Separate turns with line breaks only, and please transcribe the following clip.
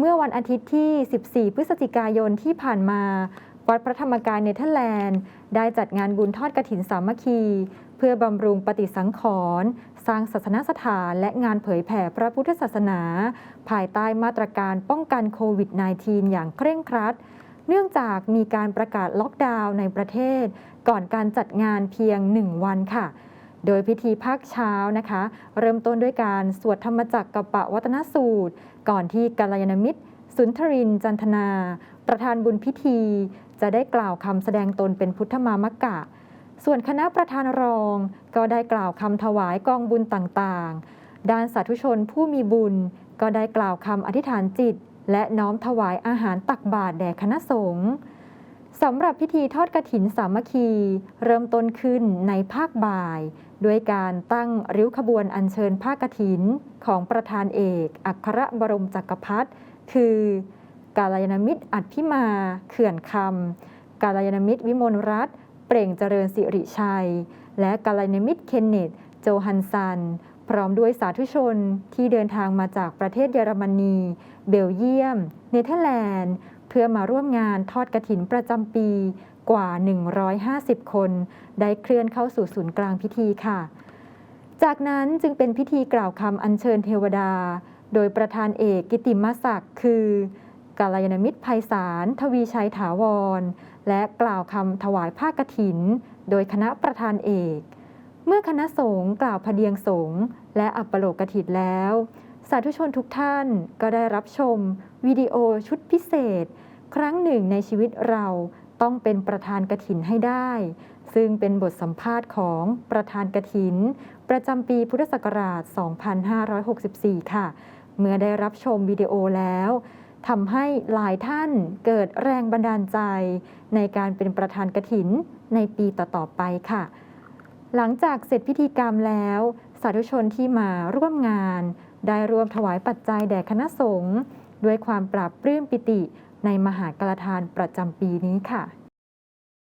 เมื่อวันอาทิตย์ที่ 14 พฤศจิกายนที่ผ่านมา วัดพระธรรมกายเนเธอร์แลนด์ ได้จัดงานบุญทอดกระถินสามัคคี เพื่อบำรุงปฏิสังขรณ์สร้างศาสนสถานและงานเผยแผ่พระพุทธศาสนา ภายใต้มาตรการป้องกันโควิด -19 อย่างเคร่งครัด เนื่องจากมีการประกาศล็อกดาวน์ในประเทศ ก่อนการจัดงานเพียง 1 วันค่ะ โดยพิธีภาคเช้านะคะ เริ่มต้นด้วยการสวดธรรมจักรกับปะวัตนสูตร ก่อนที่กัลยาณมิตร สุนทรินจันทนา ประธานบุญพิธี จะได้กล่าวคำแสดงตนเป็นพุทธมามกะ ส่วนคณะประธานรองก็ได้กล่าวคำถวายกองบุญต่างๆ ด้านสาธุชนผู้มีบุญก็ได้กล่าวคำอธิษฐานจิต และน้อมถวายอาหารตักบาตรแด่คณะสงฆ์ สำหรับพิธีทอดกระถินสามัคคี เริ่มต้นขึ้นในภาคบ่าย ด้วยการตั้งริ้วขบวนอัญเชิญผ้ากฐินของประธานเอก อัครบรมจักรพรรดิคือกาลยานมิตรอัดพิมา เขื่อนคำกาลยานมิตรวิมลรัตน์เปล่งเจริญสิริชัย และกาลยานมิตรเคนเนตโจฮันซัน พร้อมด้วยสาธุชนที่เดินทางมาจากประเทศเยอรมนี เบลเยียม เนเธอร์แลนด์ เพื่อมาร่วมงานทอดกระถินประจำปีกว่า 150 คน ได้เคลื่อนเข้าสู่ศูนย์กลางพิธีค่ะ จากนั้นจึงเป็นพิธีกล่าวคำอัญเชิญเทวดา โดยประธานเอกกิติมศักดิ์คือกาลยานมิตรไพศาลทวีชัยถาวร และกล่าวคำถวายผ้ากฐิน โดยคณะประธานเอก เมื่อคณะสงฆ์กล่าวพเดียงสงฆ์และอัปโลกถิตแล้ว สาธุชนทุกท่านก็ได้รับชม วิดีโอชุดพิเศษ ครั้งหนึ่งในชีวิตเราต้องเป็นประธานกฐินให้ได้ ซึ่งเป็นบทสัมภาษณ์ของประธานกฐิน ประจำปีพุทธศักราช 2564 ค่ะ เมื่อได้รับชมวิดีโอแล้วทำให้หลายท่านเกิดแรงบันดาลใจ ในการเป็นประธานกฐินในปีต่อๆไปค่ะ หลังจากเสร็จพิธีกรรมแล้ว สาธุชนที่มาร่วมงาน ได้ร่วมถวายปัจจัยแด่คณะสงฆ์ด้วยความปราบปลื้มปิติในมหากรทานประจำปีนี้ค่ะ